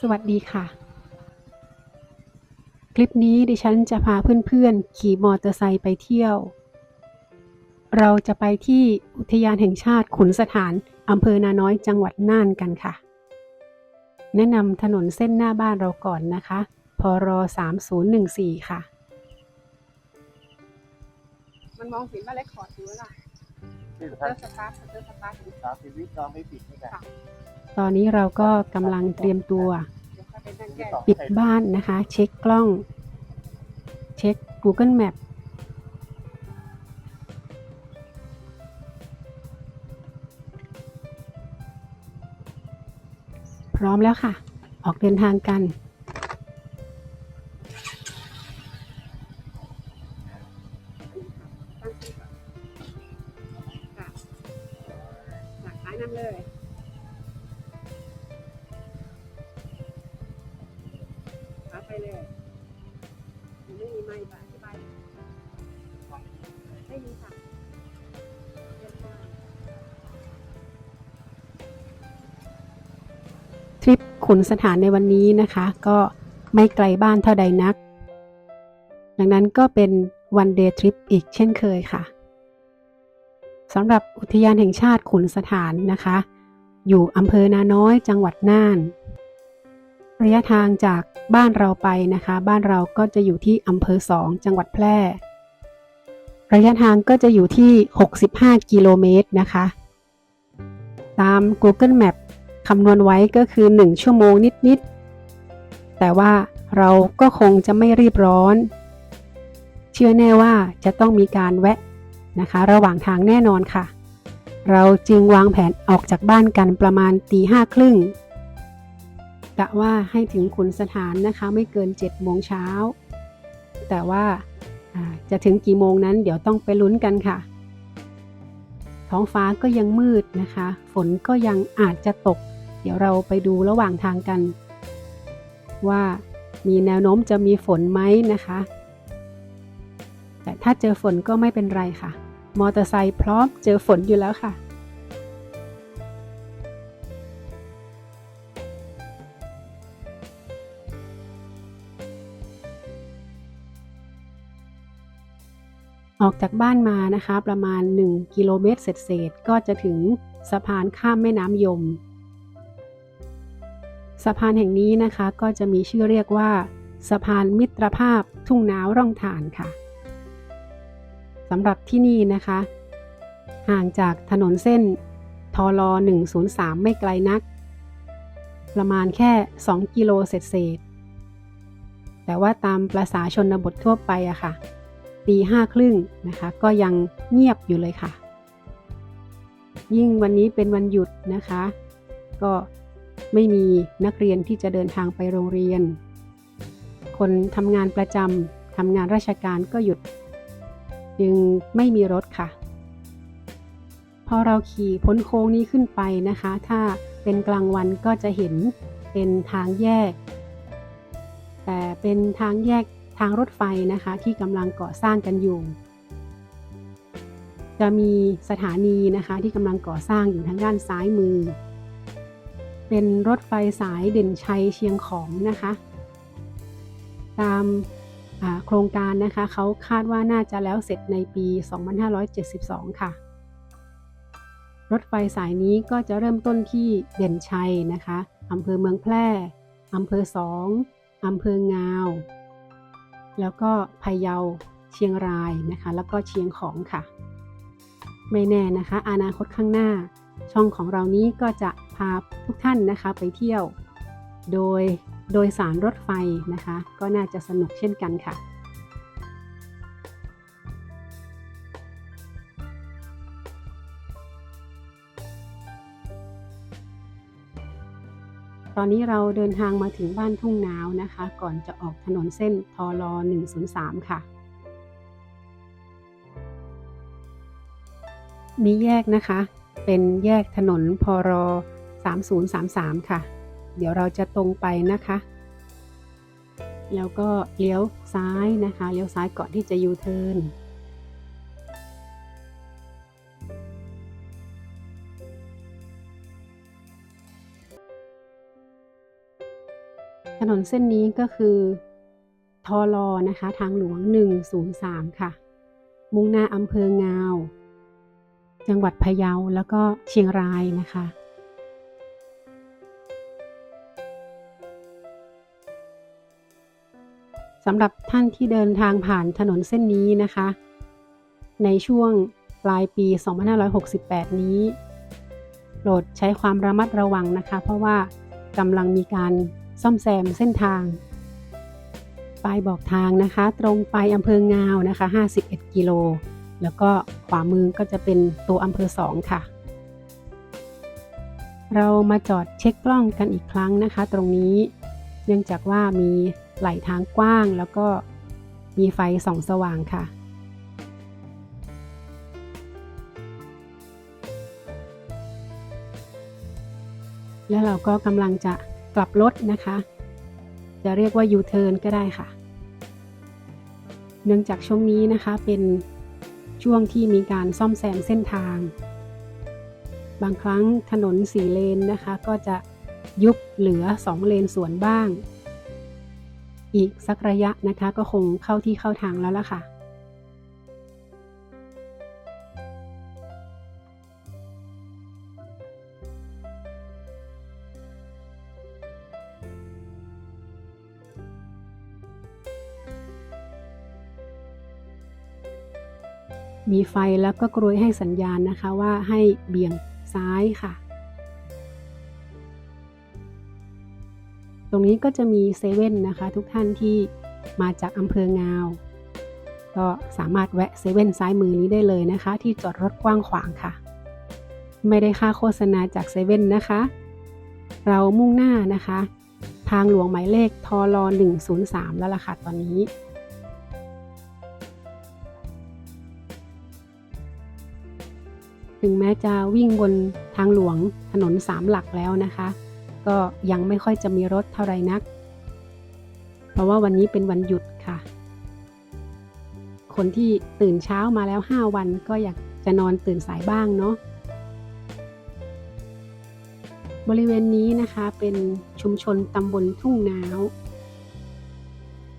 สวัสดีค่ะ คลิปนี้ดิฉันจะพาเพื่อนๆ ขี่มอเตอร์ไซค์ไปเที่ยว เราจะไปที่อุทยานแห่งชาติขุนสถานอำเภอนาน้อยจังหวัดน่านกันค่ะ แนะนำถนนเส้นหน้าบ้านเราก่อนนะคะพร3014 ค่ะ มันมองเห็นว่าเลคคอร์ดอยู่แล้วล่ะ ที่เตท่าอนร์สตาร์ทเตอร์สตาร์ทอยู่สามชีวิตน้องไม่ผิดนี่กันตอนนี้เราก็กำลังเตรียมตัวเดี๋ยวค่อยไปนั่งแก้ปิดบ้านนะคะ เช็คกล้อง เช็ค Google Map พร้อมแล้วค่ะ ออกเดินทางกัน ขุนสถานในวันนี้นะคะ ก็ไม่ไกลบ้านเท่าใดนัก ดังนั้นก็เป็นวันเดย์ทริปอีกเช่นเคยค่ะสำหรับอุทยานแห่งชาติขุนสถานนะคะ อยู่อำเภอนาน้อยจังหวัดน่าน ระยะทางจากบ้านเราไปนะคะ บ้านเราก็จะอยู่ที่อำเภอสองจังหวัดแพร่ ระยะทางก็จะอยู่ที่ 65 กิโลเมตรนะคะ ตาม Google Map คำนวณไว้ก็คือ 1 ชั่วโมงนิด ๆ แต่ว่าเราก็คงจะไม่รีบร้อน เชื่อแน่ว่าจะต้องมีการแวะนะคะ ระหว่างทางแน่นอนค่ะ เราจึงวางแผนออกจากบ้านกันประมาณตีห้าครึ่งกะว่าให้ถึงขุนสถานนะคะไม่เกิน7โมงเช้า แต่ว่าจะถึงกี่โมงนั้นเดี๋ยวต้องไปลุ้นกันค่ะ ท้องฟ้าก็ยังมืดนะคะ ฝนก็ยังอาจจะตก ดี๋ยวเราไปดูระหว่างทางกัน ว่ามีแนวโน้มจะมีฝนไหมนะคะ แต่ถ้าเจอฝนก็ไม่เป็นไรค่ะ มอเตอร์ไซค์พร้อมเจอฝนอยู่แล้วค่ะออกจากบ้านมานะคะ ประมาณ 1 กิโลเมตรเศษๆก็จะถึงสะพานข้ามแม่น้ำยม สะพานแห่งนี้นะคะก็จะมีชื่อเรียกว่า สะพานมิตรภาพทุ่งนาวร่องถ่านค่ะสำหรับที่นี่นะคะ ห่างจากถนนเส้นทล103 ไม่ไกลนัก ประมาณแค่ 2 กิโลเศษๆแต่ว่าตามประษาชนบททั่วไปอะค่ะตีห้าครึ่งนะคะก็ยังเงียบอยู่เลยค่ะ ยิ่งวันนี้เป็นวันหยุดนะคะ ก็ ไม่มีนักเรียนที่จะเดินทางไปโรงเรียน คนทำงานประจำทำงานราชการก็หยุด จึงไม่มีรถค่ะ พอเราขี่พ้นโค้งนี้ขึ้นไปนะคะ ถ้าเป็นกลางวันก็จะเห็นเป็นทางแยก แต่เป็นทางแยกทางรถไฟนะคะ ที่กำลังก่อสร้างกันอยู่จะมีสถานีนะคะที่กำลังก่อสร้างอยู่ทางด้านซ้ายมือ เป็นรถไฟสายเด่นชัยเชียงของนะคะ ตามโครงการนะคะเขาคาดว่าน่าจะแล้วเสร็จในปี 2572 ค่ะ รถไฟสายนี้ก็จะเริ่มต้นที่เด่นชัยนะคะอำเภอเมืองแพร่อำเภอสองอำเภองาว แล้วก็พะเยาเชียงรายนะคะ แล้วก็เชียงของค่ะ ไม่แน่นะคะ อนาคตข้างหน้า ช่องของเรานี้ก็จะ พาทุกท่านนะคะไปเที่ยว โดยโดยสารรถไฟนะคะ ก็น่าจะสนุกเช่นกันค่ะตอนนี้เราเดินทางมาถึงบ้านทุ่งนาวนะคะ ก่อนจะออกถนนเส้นทล103 ค่ะ มีแยกนะคะ เป็นแยกถนนพรอ 3033 ค่ะ เดี๋ยวเราจะตรงไปนะคะ แล้วก็เลี้ยวซ้ายนะคะ เลี้ยวซ้ายก่อนที่จะยูเทิร์นถนนเส้นนี้ก็คือทอลอนะคะ ทางหลวง 103 ค่ะ มุ่งหน้าอำเภองาว จังหวัดพะเยาแล้วก็เชียงรายนะคะ สำหรับท่านที่เดินทางผ่านถนนเส้นนี้นะคะ ในช่วงปลายปี 2568 นี้โปรดใช้ความระมัดระวังนะคะ เพราะว่ากำลังมีการซ่อมแซมเส้นทางป้ายบอกทางนะคะ ตรงไปอำเภองาวนะคะ 51 กิโล แล้วก็ขวามือก็จะเป็นตัวอำเภอ 2 ค่ะ เรามาจอดเช็คกล้องกันอีกครั้งนะคะ ตรงนี้ เนื่องจากว่ามี ไหลทางกว้างแล้วก็มีไฟส่องสว่างค่ะ แล้วเราก็กำลังจะกลับรถนะคะ จะเรียกว่า U-turn ก็ได้ค่ะ เนื่องจากช่วงนี้นะคะเป็นช่วงที่มีการซ่อมแซมเส้นทาง บางครั้งถนนสี่เลนนะคะ ก็จะยุบเหลือ2เลนสวนบ้าง อีกสักระยะนะคะก็คงเข้าที่เข้าทางแล้วล่ะค่ะ มีไฟแล้วก็กรวยให้สัญญาณนะคะว่าให้เบี่ยงซ้ายค่ะ รงนี้ก็จะมีเซเว่นนะคะ ทุกท่านที่มาจากอำเภองาว ก็สามารถแวะเซเว่นซ้ายมือนี้ได้เลยนะคะ ที่จอดรถกว้างขวางค่ะ ไม่ได้ค่าโฆษณาจากเซเว่นนะคะ เรามุ่งหน้านะคะ ทางหลวงหมายเลขทอล103 แล้วล่ะค่ะตอนนี้ถึงแม้จะวิ่งบนทางหลวงถนนสามหลักแล้วนะคะ ก็ยังไม่ค่อยจะมีรถเท่าไรนัก เพราะว่าวันนี้เป็นวันหยุดค่ะ คนที่ตื่นเช้ามาแล้ว 5 วันก็อยากจะนอนตื่นสายบ้างเนาะ บริเวณนี้นะคะเป็นชุมชนตำบลทุ่งนาว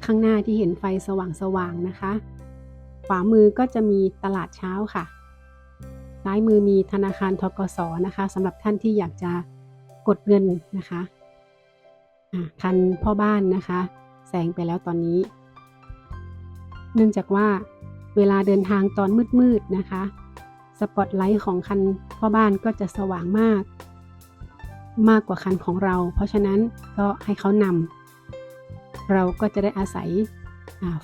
ข้างหน้าที่เห็นไฟสว่างๆนะคะ ขวามือก็จะมีตลาดเช้าค่ะซ้ายมือมีธนาคารทกสนะคะสำหรับท่านที่อยากจะ กดเงินนะคะคันพ่อบ้านนะคะแสงไปแล้วตอนนี้ เนื่องจากว่าเวลาเดินทางตอนมืดๆนะคะสปอตไลท์ของคันพ่อบ้านก็จะสว่างมาก มากกว่าคันของเรา เพราะฉะนั้นก็ให้เขานำเราก็จะได้อาศัย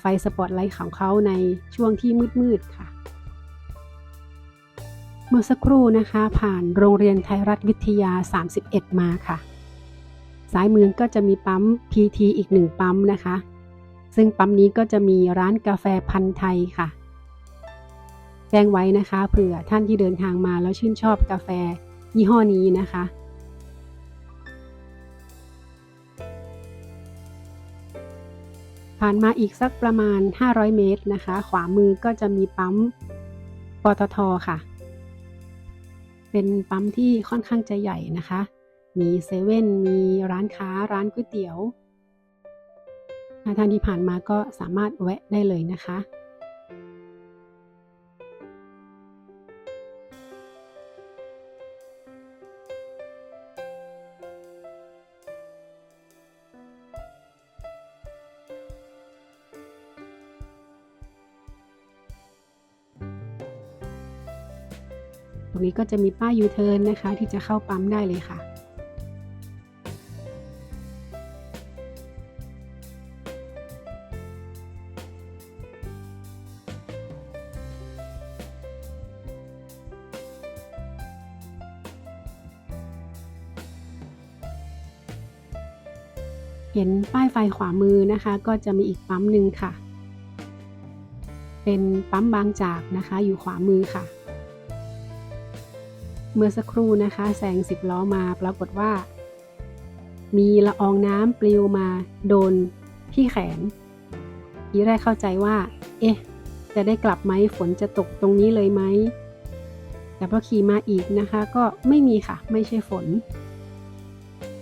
ไฟสปอตไลท์ของเขาในช่วงที่มืดๆค่ะ มื่อสักครู่นะคะ ผ่านโรงเรียนไทยรัฐวิทยา 31 มาค่ะซ้ายมือก็จะมีปั๊ม PT อีกหนึ่งปั๊มนะคะ ซึ่งปั๊มนี้ก็จะมีร้านกาแฟพันธุ์ไทยค่ะแจ้งไว้นะคะเผื่อท่านที่เดินทางมาแล้วชื่นชอบกาแฟยี่ห้อนี้นะคะผ่านมาอีกสักประมาณ 500 เมตรนะคะ ขวามือก็จะมีปั๊มปตทค่ะ เป็นปั๊มที่ค่อนข้างจะใหญ่นะคะ มีเซเว่นมีร้านค้าร้านก๋วยเตี๋ยวท่านที่ผ่านมาก็สามารถแวะได้เลยนะคะ ก็จะมีป้ายยูเทิร์นนะคะ ที่จะเข้าปั๊มได้เลยค่ะ เห็นป้ายไฟขวามือนะคะ ก็จะมีอีกปั๊มหนึ่งค่ะ เป็นปั๊มบางจากนะคะ อยู่ขวามือค่ะ เมื่อสักครู่นะคะแซงสิบล้อมาปรากฏว่า มีละอองน้ำปลิวมาโดนที่แขน ทีแรกเข้าใจว่า เอ๊ะ จะได้กลับไหมฝนจะตกตรงนี้เลยไหม แต่พอขี่มาอีกนะคะ ก็ไม่มีค่ะ ไม่ใช่ฝน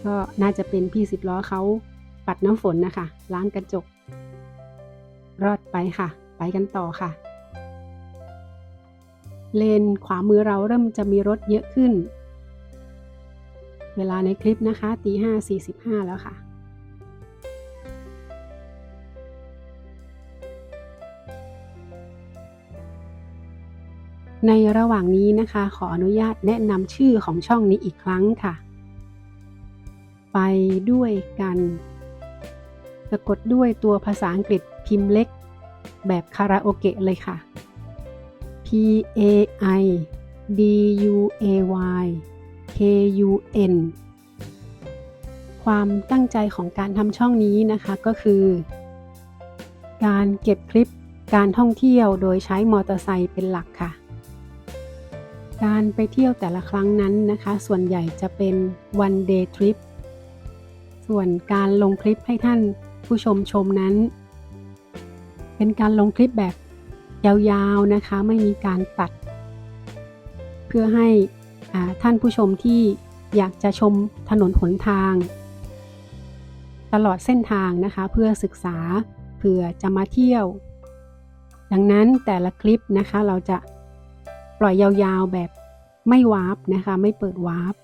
ก็น่าจะเป็นพี่สิบล้อเขาปัดน้ำฝนนะคะ ล้างกระจก รอดไปค่ะ ไปกันต่อค่ะ เลนขวามือเราเริ่มจะมีรถเยอะขึ้น เวลาในคลิปนะคะตีห้าสี่สิบห้าแล้วค่ะ ในระหว่างนี้นะคะ ขออนุญาตแนะนำชื่อของช่องนี้อีกครั้งค่ะ ไปด้วยกันสะกดด้วยตัวภาษาอังกฤษพิมพ์เล็ก แบบคาราโอเกะเลยค่ะ A I D U A Y K U N ความตั้งใจของการทำช่องนี้นะคะก็คือ การเก็บคลิปการท่องเที่ยวโดยใช้มอเตอร์ไซค์เป็นหลักค่ะ การไปเที่ยวแต่ละครั้งนั้นนะคะ ส่วนใหญ่จะเป็น one day trip ส่วนการลงคลิปให้ท่านผู้ชมชมนั้น เป็นการลงคลิปแบบ ยาวๆนะคะไม่มีการตัด เพื่อให้ท่านผู้ชมที่อยากจะชมถนนหนทาง ตลอดเส้นทางนะคะเพื่อศึกษาเผื่อจะมาเที่ยว ดังนั้นแต่ละคลิปนะคะเราจะปล่อยยาวๆแบบไม่วาร์ปนะคะไม่เปิดวาร์ป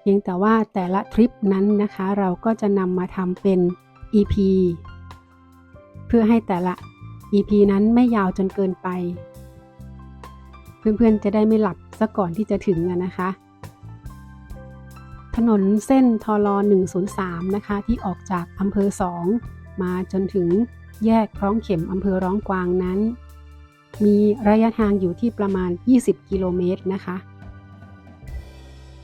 เพียงแต่ว่าแต่ละทริปนั้นนะคะเราก็จะนำมาทำเป็น EP เพื่อให้แต่ละ EP นั้นไม่ยาวจนเกินไป เพื่อนๆจะได้ไม่หลับซะก่อนที่จะถึงนะคะ ถนนเส้นทล103 นะคะ ที่ออกจากอำเภอ 2 มาจนถึงแยกคล้องเข็มอำเภอร้องกวางนั้น มีระยะทางอยู่ที่ประมาณ 20 กิโลเมตรนะคะ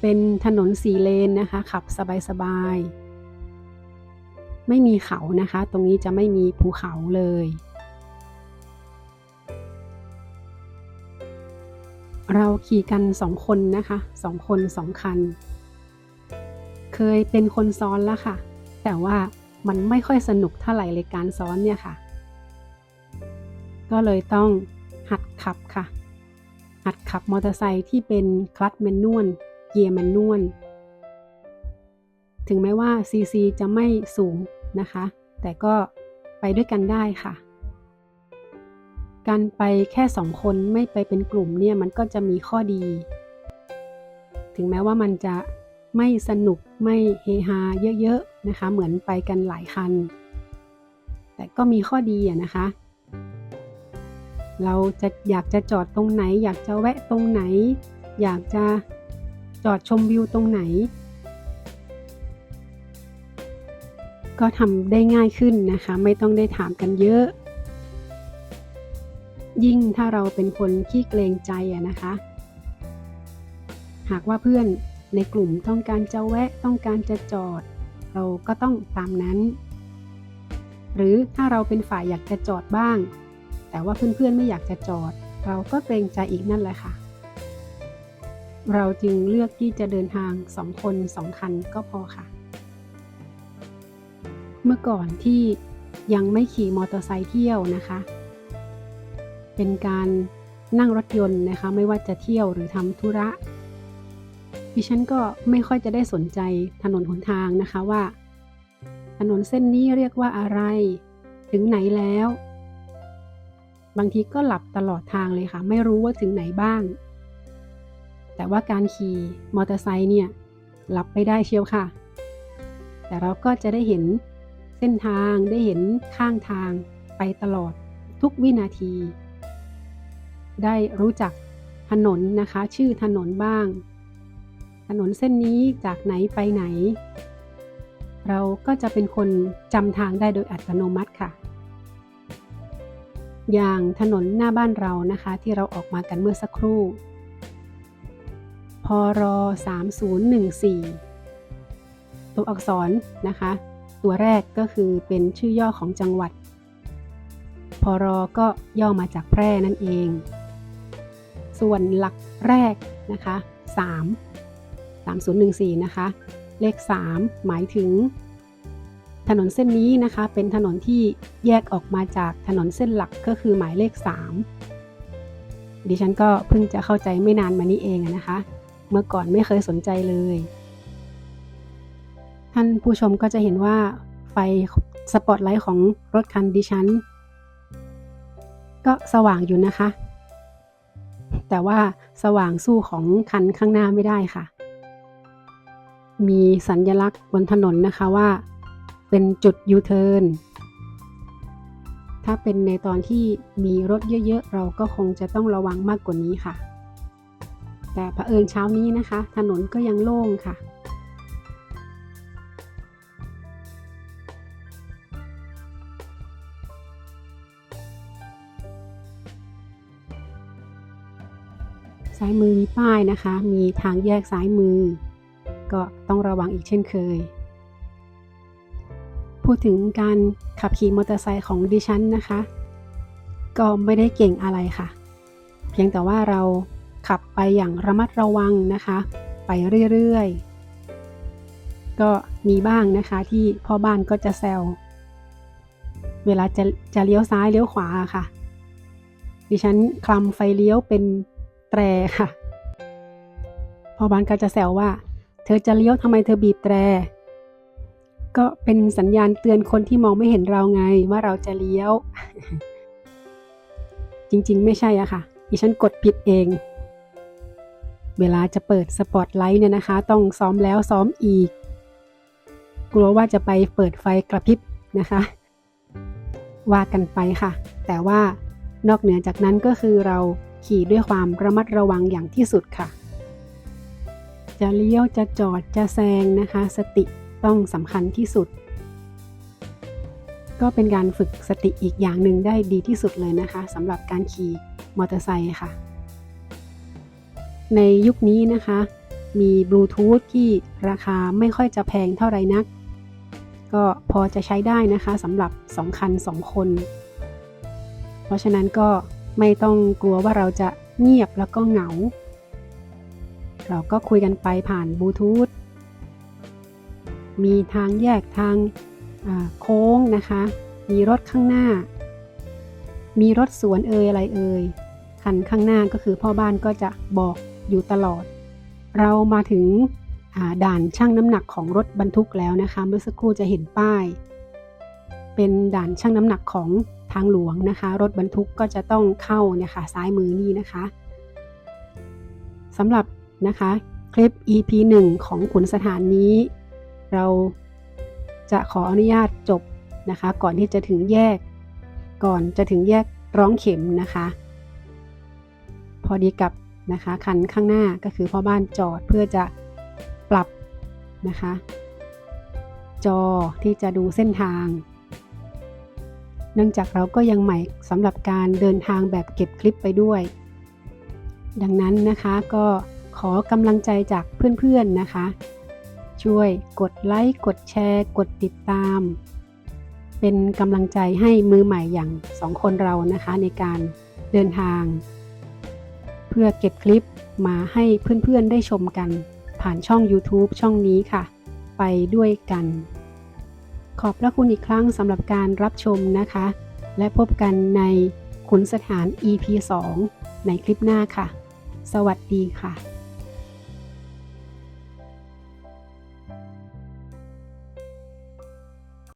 เป็นถนนสีเลนนะคะ ขับสบายๆ ไม่มีเขานะคะ ตรงนี้จะไม่มีภูเขาเลย เราขี่กันสองคนนะคะสองคนสองคัน เคยเป็นคนซ้อนแล้วค่ะ แต่ว่ามันไม่ค่อยสนุกเท่าไหร่เลยการซ้อนเนี่ยค่ะ ก็เลยต้องหัดขับค่ะ หัดขับมอเตอร์ไซค์ที่เป็นคลัตช์แมนนวลเกียร์แมนนวลถึงแม้ว่า CC จะไม่สูงนะคะ แต่ก็ไปด้วยกันได้ค่ะ การไปแค่สองคนไม่ไปเป็นกลุ่มเนี่ยมันก็จะมีข้อดี ถึงแม้ว่ามันจะไม่สนุกไม่เฮฮาเยอะๆนะคะ เหมือนไปกันหลายคัน แต่ก็มีข้อดีอะนะคะ เราจะอยากจะจอดตรงไหน อยากจะแวะตรงไหน อยากจะจอดชมวิวตรงไหน ก็ทำได้ง่ายขึ้นนะคะ ไม่ต้องได้ถามกันเยอะ ยิ่งถ้าเราเป็นคนขี้เกรงใจอะนะคะ หากว่าเพื่อนในกลุ่มต้องการจะแวะต้องการจะจอด เราก็ต้องตามนั้น หรือถ้าเราเป็นฝ่ายอยากจะจอดบ้าง แต่ว่าเพื่อนๆไม่อยากจะจอด เราก็เกรงใจอีกนั่นแหละค่ะ เราจึงเลือกที่จะเดินทางสองคนสองคันก็พอค่ะ เมื่อก่อนที่ยังไม่ขี่มอเตอร์ไซค์เที่ยวนะคะ เป็นการนั่งรถยนต์นะคะ ไม่ว่าจะเที่ยวหรือทำธุระ ดิฉันก็ไม่ค่อยจะได้สนใจถนนหนทางนะคะว่า ถนนเส้นนี้เรียกว่าอะไร ถึงไหนแล้ว บางทีก็หลับตลอดทางเลยค่ะ ไม่รู้ว่าถึงไหนบ้าง แต่ว่าการขี่มอเตอร์ไซค์เนี่ยหลับไปได้เชียวค่ะ แต่เราก็จะได้เห็นเส้นทางได้เห็นข้างทางไปตลอดทุกวินาที ได้รู้จักถนนนะคะ ชื่อถนนบ้าง ถนนเส้นนี้จากไหนไปไหน เราก็จะเป็นคนจำทางได้โดยอัตโนมัติค่ะ อย่างถนนหน้าบ้านเรานะคะ ที่เราออกมากันเมื่อสักครู่ พร 3014 ตัวอักษรนะคะ ตัวแรกก็คือเป็นชื่อย่อของจังหวัด พรก็ย่อมาจากแพร่นั่นเอง ส่วนหลักแรกนะคะ3 3014 นะคะ เลข 3 หมายถึง ถนนเส้นนี้นะคะ เป็นถนนที่แยกออกมาจากถนนเส้นหลักก็คือหมายเลข 3 ดิฉันก็เพิ่งจะเข้าใจไม่นานมานี้เองนะคะ เมื่อก่อนไม่เคยสนใจเลย ท่านผู้ชมก็จะเห็นว่าไฟสปอตไลท์ของรถคันดิฉันก็สว่างอยู่นะคะ แต่ว่าสว่างสู้ของคันข้างหน้าไม่ได้ค่ะ มีสัญญลักษณ์บนถนนนะคะว่า เป็นจุดยูเทิร์นถ้าเป็นในตอนที่มีรถเยอะๆ เราก็คงจะต้องระวังมากกว่านี้ค่ะ แต่เผอิญเช้านี้นะคะ ถนนก็ยังโล่งค่ะ ซ้ายมือมีป้ายนะคะ มีทางแยกซ้ายมือ ก็ต้องระวังอีกเช่นเคย พูดถึงการขับขี่มอเตอร์ไซค์ของดิฉันนะคะ ก็ไม่ได้เก่งอะไรค่ะ เพียงแต่ว่าเราขับไปอย่างระมัดระวังนะคะ ไปเรื่อยๆ ก็มีบ้างนะคะที่พ่อบ้านก็จะแซวเวลาจะจะเลี้ยวซ้ายเลี้ยวขวาค่ะ ดิฉันคลำไฟเลี้ยวเป็น แตรค่ะพ่อบ้านก็จะแซวว่า เธอจะเลี้ยวทำไมเธอบีบแตร ก็เป็นสัญญาณเตือนคนที่มองไม่เห็นเราไงว่าเราจะเลี้ยว จริงๆ ไม่ใช่อะค่ะดิฉันกดผิดเอง เวลาจะเปิดสปอตไลท์เนี่ยนะคะ ต้องซ้อมแล้วซ้อมอีก กลัวว่าจะไปเปิดไฟกระพริบนะคะว่ากันไปค่ะ แต่ว่านอกเหนือจากนั้นก็คือเรา ขี่ด้วยความระมัดระวังอย่างที่สุดค่ะ จะเลี้ยวจะจอดจะแซงนะคะ สติต้องสำคัญที่สุด ก็เป็นการฝึกสติอีกอย่างหนึ่งได้ดีที่สุดเลยนะคะสำหรับการขี่มอเตอร์ไซค์ค่ะ ในยุคนี้นะคะ มีบลูทูธที่ราคาไม่ค่อยจะแพงเท่าไรนัก ก็พอจะใช้ได้นะคะสำหรับ 2 คัน 2 คน เพราะฉะนั้นก็ ไม่ต้องกลัวว่าเราจะเงียบแล้วก็เหงา เราก็คุยกันไปผ่านบลูทูธ มีทางแยกทางโค้งนะคะ มีรถข้างหน้า มีรถสวนเอ่ยอะไรเอ่ยคันข้างหน้าก็คือพ่อบ้านก็จะบอกอยู่ตลอด เรามาถึงด่านช่างน้ำหนักของรถบรรทุกแล้วนะคะ เมื่อสักครู่จะเห็นป้าย เป็นด่านช่างน้ำหนักของ ทางหลวงนะคะ รถบรรทุกก็จะต้องเข้าเนี่ยค่ะซ้ายมือนี่นะคะสำหรับนะคะคลิป EP 1 ของขุนสถานนี้ เราจะขออนุญาตจบนะคะ ก่อนที่จะถึงแยก ก่อนจะถึงแยกร้องเข็มนะคะ พอดีกับนะคะคันข้างหน้าก็คือพ่อบ้านจอดเพื่อจะปรับนะคะ จอที่จะดูเส้นทาง เนื่องจากเราก็ยังใหม่สำหรับการเดินทางแบบเก็บคลิปไปด้วย ดังนั้นนะคะก็ขอกำลังใจจากเพื่อนๆนะคะ ช่วยกดไลค์กดแชร์ กดติดตาม เป็นกำลังใจให้มือใหม่อย่างสองคนเรานะคะในการเดินทาง เพื่อเก็บคลิปมาให้เพื่อนๆได้ชมกัน ผ่านช่อง YouTube ช่องนี้ค่ะ ไปด้วยกัน ขอบพระคุณอีกครั้งสำหรับการรับชมนะคะ และพบกันในขุนสถาน EP 2 ในคลิปหน้าค่ะ สวัสดีค่ะ